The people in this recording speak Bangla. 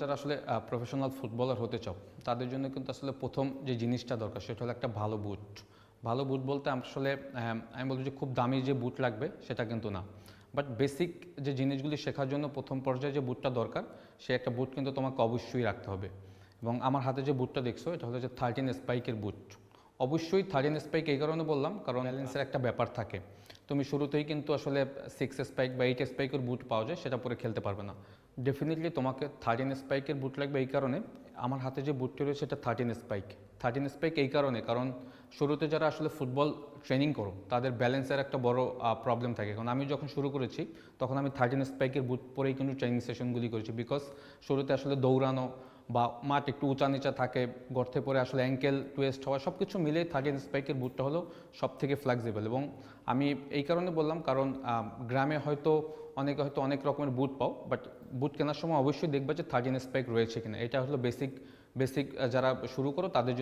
যারা আসলে প্রফেশনাল ফুটবলার হতে চাও, তাদের জন্য কিন্তু আসলে প্রথম যে জিনিসটা দরকার, সেটা হলো একটা ভালো বুট ভালো বুট বলতে আসলে আমি বলব যে খুব দামি যে বুট লাগবে, সেটা কিন্তু না। বাট বেসিক যে জিনিসগুলি শেখার জন্য প্রথম পর্যায়ে যে বুটটা দরকার সে একটা বুট কিন্তু তোমাকে অবশ্যই রাখতে হবে। এবং আমার হাতে যে বুটটা দেখছ, এটা হলো যে থার্টিন স্পাইকের বুট অবশ্যই থার্টিন স্পাইক এই কারণে বললাম কারণ ব্যালেন্সের একটা ব্যাপার থাকে। তুমি শুরুতেই কিন্তু আসলে সিক্স স্পাইক বা এইট স্পাইকের বুট পাওয়া যায় সেটা পরে খেলতে পারবে না। ডেফিনেটলি তোমাকে থার্টিন স্পাইকের বুট লাগবে এই কারণে। আমার হাতে যে বুটটি রয়েছে সেটা থার্টিন স্পাইক থার্টিন স্পাইক এই কারণে কারণ শুরুতে যারা আসলে ফুটবল ট্রেনিং করো তাদের ব্যালেন্সের একটা বড় প্রবলেম থাকে। কারণ আমি যখন শুরু করেছি তখন আমি থার্টিন স্পাইকের বুট পরেই কিন্তু ট্রেনিং সেশনগুলি করেছি। বিকজ শুরুতে আসলে দৌড়ানো বা মাঠ একটু উঁচা নিচা থাকে, গর্তে পরে আসলে অ্যাঙ্কেল টুয়েস্ট হওয়া সব কিছু মিলে থার্টিন স্পাইকের বুটটা হলো সব থেকে ফ্লেক্সিবল এবং আমি এই কারণে বললাম, কারণ গ্রামে হয়তো অনেকে হয়তো অনেক রকমের বুট পাও বাট বুট কেনার সময় অবশ্যই দেখবে যে থার্টিন স্পাইক রয়েছে কিনা। এটা হলো বেসিক বেসিক যারা শুরু করো, তাদের